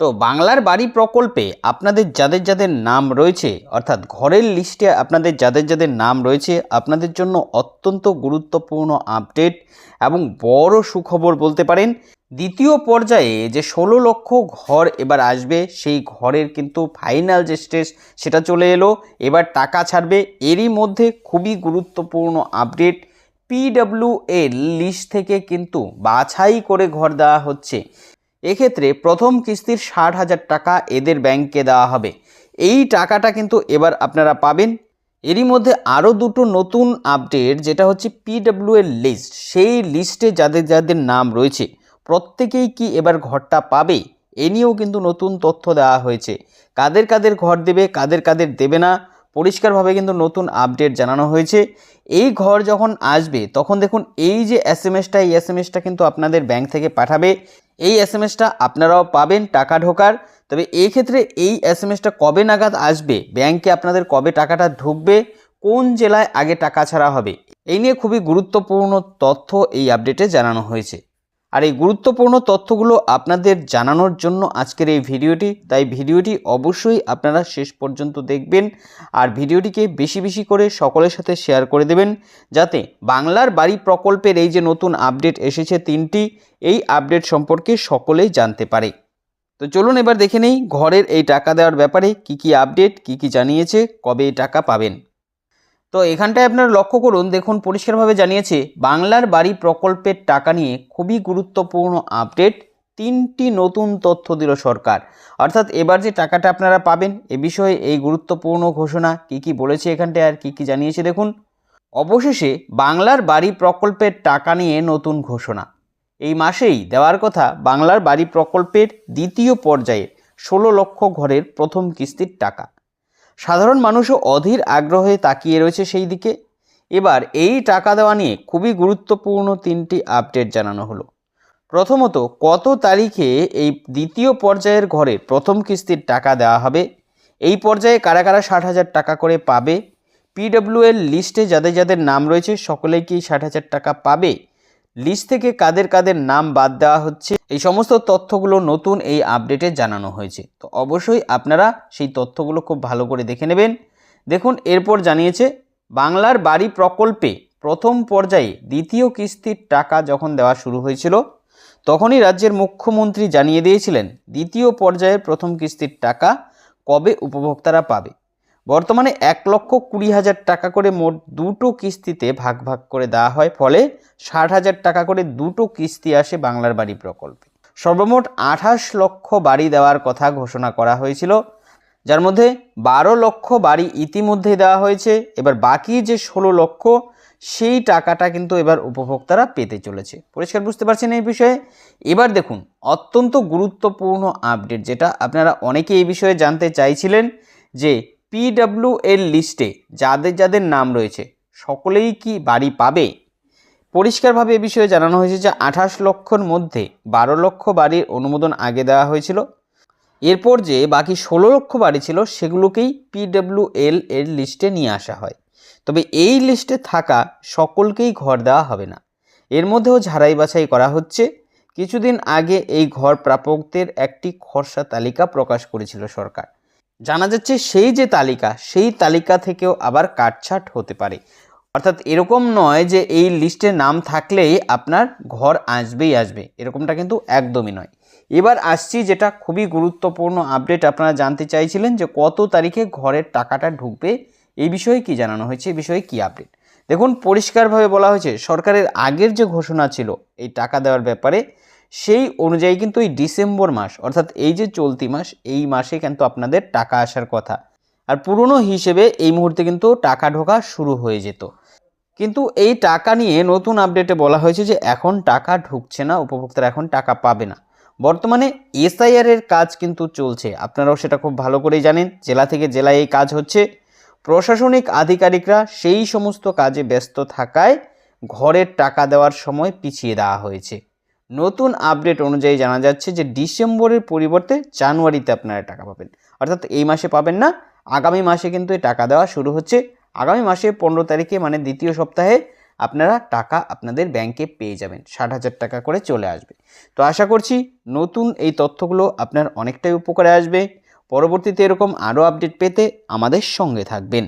তো বাংলার বাড়ি প্রকল্পে আপনাদের যাদের যাদের নাম রয়েছে, অর্থাৎ ঘরের লিস্টে আপনাদের যাদের যাদের নাম রয়েছে, আপনাদের জন্য অত্যন্ত গুরুত্বপূর্ণ আপডেট এবং বড় সুখবর বলতে পারেন, দ্বিতীয় পর্যায়ে যে ষোলো লক্ষ ঘর এবার আসবে, সেই ঘরের কিন্তু ফাইনাল যে স্টেজ সেটা চলে এলো, এবার টাকা ছাড়বে, এরই মধ্যে খুবই গুরুত্বপূর্ণ আপডেট পিডব্লিউ এর লিস্ট থেকে কিন্তু বাছাই করে ঘর দেওয়া হচ্ছে। এক্ষেত্রে প্রথম কিস্তির ষাট হাজার টাকা এদের ব্যাংকে দেওয়া হবে। এই টাকাটা কিন্তু এবার আপনারা পাবেন। এরই মধ্যে আরও দুটো নতুন আপডেট, যেটা হচ্ছে পিডব্লিউ এর লিস্ট। সেই লিস্টে যাদের যাদের নাম রয়েছে, প্রত্যেকেই কি এবার ঘরটা পাবে? এ নিয়েও কিন্তু নতুন তথ্য দেওয়া হয়েছে। কাদের কাদের ঘর দেবে, কাদের কাদের দেবে না, পরিষ্কারভাবে কিন্তু নতুন আপডেট জানানো হয়েছে। এই ঘর যখন আসবে, তখন দেখুন এই যে এস এম এসটা এই এস এম এসটা কিন্তু আপনাদের ব্যাংক থেকে পাঠাবে। এই এস এম এসটা আপনারাও পাবেন, টাকা ঢোকার। তবে এই ক্ষেত্রে এই এস এম এসটা কবে নাগাদ আসবে? ব্যাংকে আপনাদের কবে টাকাটা ঢুকবে? কোন জেলায় আগে টাকা ছাড়া হবে? এই নিয়ে খুবই গুরুত্বপূর্ণ তথ্য এই আপডেটে জানানো হয়েছে। আর এই গুরুত্বপূর্ণ তথ্যগুলো আপনাদের জানানোর জন্য আজকের এই ভিডিওটি। তাই ভিডিওটি অবশ্যই আপনারা শেষ পর্যন্ত দেখবেন আর ভিডিওটিকে বেশি বেশি করে সকলের সাথে শেয়ার করে দেবেন যাতে বাংলার বাড়ি প্রকল্পের এই যে নতুন আপডেট এসেছে তিনটি, এই আপডেট সম্পর্কে সকলেই জানতে পারে। তো চলুন এবার দেখে নেই ঘরের এই টাকা দেওয়ার ব্যাপারে কি কি আপডেট, কি কি জানিয়েছে, কবে এই টাকা পাবেন। তো এখানটায় আপনারা লক্ষ্য করুন, দেখুন পরিষ্কারভাবে জানিয়েছে, বাংলার বাড়ি প্রকল্পের টাকা নিয়ে খুবই গুরুত্বপূর্ণ আপডেট, তিনটি নতুন তথ্য দিল সরকার। অর্থাৎ এবার যে টাকাটা আপনারা পাবেন, এ বিষয়ে এই গুরুত্বপূর্ণ ঘোষণা কি কি বলেছে এখানটায় আর কি কি জানিয়েছে দেখুন। অবশেষে বাংলার বাড়ি প্রকল্পের টাকা নিয়ে নতুন ঘোষণা। এই মাসেই দেওয়ার কথা, বাংলার বাড়ি প্রকল্পের দ্বিতীয় পর্যায়ে ষোলো লক্ষ ঘরের প্রথম কিস্তির টাকা। সাধারণ মানুষও অধীর আগ্রহে তাকিয়ে রয়েছে সেই দিকে। এবার এই টাকা দেওয়া নিয়ে খুবই গুরুত্বপূর্ণ তিনটি আপডেট জানানো হলো। প্রথমত, কত তারিখে এই দ্বিতীয় পর্যায়ের ঘরে প্রথম কিস্তির টাকা দেওয়া হবে? এই পর্যায়ে কারা কারা ষাট হাজার টাকা করে পাবে? পিডব্লিউ এর লিস্টে যাদের যাদের নাম রয়েছে, সকলেই কি ষাট হাজার টাকা পাবে? লিস্ট থেকে কাদের কাদের নাম বাদ দেওয়া হচ্ছে, এই সমস্ত তথ্যগুলো নতুন এই আপডেটে জানানো হয়েছে। তো অবশ্যই আপনারা সেই তথ্যগুলো খুব ভালো করে দেখে নেবেন। দেখুন, এরপর জানিয়েছে, বাংলার বাড়ি প্রকল্পে প্রথম পর্যায়ে দ্বিতীয় কিস্তির টাকা যখন দেওয়া শুরু হয়েছিল, তখনই রাজ্যের মুখ্যমন্ত্রী জানিয়ে দিয়েছিলেন, দ্বিতীয় পর্যায়ের প্রথম কিস্তির টাকা কবে উপভোক্তারা পাবে। বর্তমানে এক লক্ষ কুড়ি হাজার টাকা করে মোট দুটো কিস্তিতে ভাগ ভাগ করে দেওয়া হয়, ফলে ষাট হাজার টাকা করে দুটো কিস্তি আসে বাংলার বাড়ি প্রকল্পে। সর্বমোট আঠাশ লক্ষ বাড়ি দেওয়ার কথা ঘোষণা করা হয়েছিল। যার মধ্যে বারো লক্ষ বাড়ি ইতিমধ্যে দেওয়া হয়েছে। এবার বাকি যে ষোলো লক্ষ, সেই টাকাটা কিন্তু এবার উপভোক্তারা পেতে চলেছে। পরিষ্কার বুঝতে পারছেন এই বিষয়ে? এবার দেখুন, অত্যন্ত গুরুত্বপূর্ণ আপডেট যেটা আপনারা অনেকে এই বিষয়ে জানতে চাইছিলেন যে পিডব্লিউ এর লিস্টে যাদের যাদের নাম রয়েছে, সকলেই কি বাড়ি পাবে? পরিষ্কারভাবে এ বিষয়ে জানানো হয়েছে যে আঠাশ লক্ষর মধ্যে বারো লক্ষ বাড়ির অনুমোদন আগে দেওয়া হয়েছিল। এরপর যে বাকি ষোলো লক্ষ বাড়ি ছিল, সেগুলোকেই পিডব্লিউ এল এর লিস্টে নিয়ে আসা হয়। তবে এই লিস্টে থাকা সকলকেই ঘর দেওয়া হবে না। এর মধ্যেও ঝাড়াই বাছাই করা হচ্ছে। কিছুদিন আগে এই ঘর প্রাপকদের একটি খরসা তালিকা প্রকাশ করেছিল সরকার। জানা যাচ্ছে সেই যে তালিকা, সেই তালিকা থেকেও আবার কাটছাট হতে পারে। অর্থাৎ এরকম নয় যে এই লিস্টে নাম থাকলেই আপনার ঘর আসবেই আসবে। এরকমটা কিন্তু একদমই নয়। এবার আসছি যেটা খুবই গুরুত্বপূর্ণ আপডেট আপনারা জানতে চাইছিলেন যে কত তারিখে ঘরের টাকাটা ঢুকবে, এই বিষয়ে কি জানানো হয়েছে, এই বিষয়ে কি আপডেট? দেখুন, পরিষ্কারভাবে বলা হয়েছে, সরকারের আগের যে ঘোষণা ছিল এই টাকা দেওয়ার ব্যাপারে সেই অনুযায়ী কিন্তু এই ডিসেম্বর মাস, অর্থাৎ এই যে চলতি মাস, এই মাসে কিন্তু আপনাদের টাকা আসার কথা। আর পুরনো হিসেবে এই মুহূর্তে কিন্তু টাকা ঢোকা শুরু হয়ে যেত। কিন্তু এই টাকা নিয়ে নতুন আপডেটে বলা হয়েছে যে এখন টাকা ঢুকছে না, উপভোক্তারা এখন টাকা পাবে না। বর্তমানে এসআইআর এর কাজ কিন্তু চলছে। আপনারাও সেটা খুব ভালো করেই জানেন, জেলা থেকে জেলায় এই কাজ হচ্ছে। প্রশাসনিক আধিকারিকরা সেই সমস্ত কাজে ব্যস্ত থাকায় ঘরের টাকা দেওয়ার সময় পিছিয়ে দেওয়া হয়েছে। নতুন আপডেট অনুযায়ী জানা যাচ্ছে যে ডিসেম্বরের পরিবর্তে জানুয়ারিতে আপনারা টাকা পাবেন। অর্থাৎ এই মাসে পাবেন না, আগামী মাসে কিন্তু এই টাকা দেওয়া শুরু হচ্ছে। আগামী মাসে পনেরো তারিখে মানে দ্বিতীয় সপ্তাহে, আপনারা টাকা আপনাদের ব্যাংকে পেয়ে যাবেন। ষাট হাজার টাকা করে চলে আসবে। তো আশা করছি নতুন এই তথ্যগুলো আপনার অনেকটাই উপকারে আসবে। পরবর্তীতে এরকম আরও আপডেট পেতে আমাদের সঙ্গে থাকবেন।